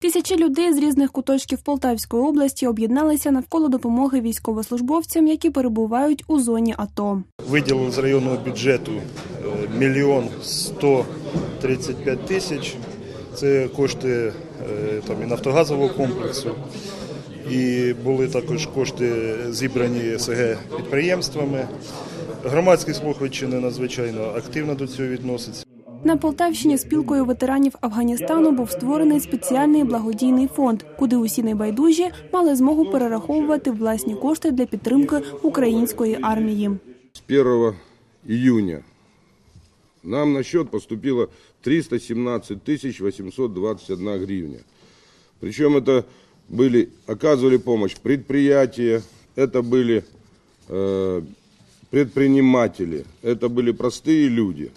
Тисячі людей з різних куточків Полтавської області об'єдналися навколо допомоги військовослужбовцям, які перебувають у зоні АТО. Виділили з районного бюджету е, мільйон 135 тисяч. Це кошти е, там, і нафтогазового комплексу. І були також кошти зібрані СГ підприємствами. Громадськість Лохвичини надзвичайно активно до цього відноситься. На Полтавщині спілкою ветеранів Афганістану був створений спеціальний благодійний фонд, куди усі небайдужі мали змогу перераховувати власні кошти для підтримки української армії. С 1 июня нам на счет поступило 317 тысяч 821 гривня. Причем это были, оказывали помощь предприятия, это были э, предприниматели, это были простые люди.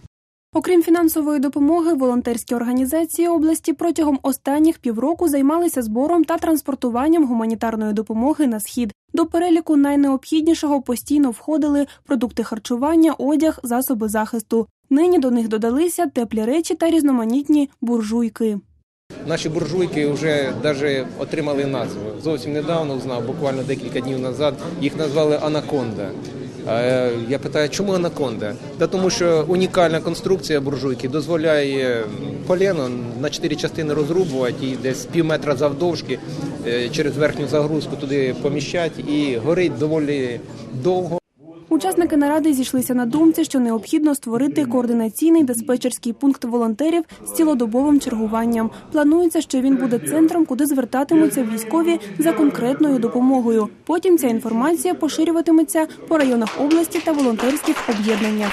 Окрім фінансової допомоги, волонтерські організації області протягом останніх півроку займалися збором та транспортуванням гуманітарної допомоги на схід. До переліку найнеобхіднішого постійно входили продукти харчування, одяг, засоби захисту. Нині до них додалися теплі речі та різноманітні буржуйки. Наші буржуйки вже навіть отримали назву. Зовсім недавно узнав, буквально декілька днів назад, їх назвали Анаконда. Е, Я питаю, чому анаконда? Та тому що унікальна конструкція буржуйки дозволяє полено на чотири частини розрубувати і десь пів метра завдовжки е, через верхню загрузку туди поміщати і горить доволі довго. Учасники наради зійшлися на думці, що необхідно створити координаційний диспетчерський пункт волонтерів з цілодобовим чергуванням. Планується, що він буде центром, куди звертатимуться військові за конкретною допомогою. Потім ця інформація поширюватиметься по районах області та волонтерських об'єднаннях.